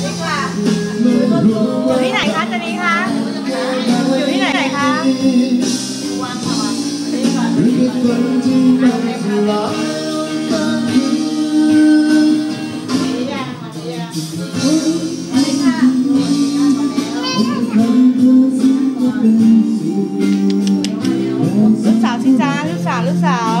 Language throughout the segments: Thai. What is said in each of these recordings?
อยู่ที่ไหนคะตอนนี้คะอยู่ที่ไหนไหนคะลูกสาวสิจ้าลูกสาวลูกสาว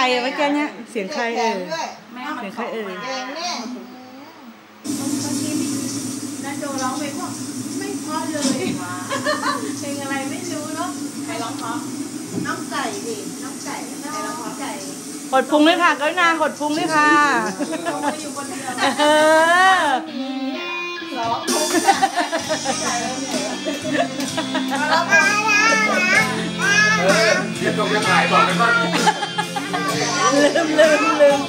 รอะเมื่อกี้เนี่ยเสียงใครเอ่ยด้วยเสียงใครเอ่ยเองเนี่ยนันโดร้องเพลงว่าไม่เพราะเลยเพลงอะไรไม่รู้เนาะใครร้องเพราะน้องไก่ดิน้องไก่ใครร้องเพราะไก่หดพุงด้วยค่ะก็นางหดพุงด้วยค่ะลงมาอยู่คนเดียวเออร้องทุกเออเดี๋ยวต้องจะถ่ายบอกกันว่า ลืมลืมลืม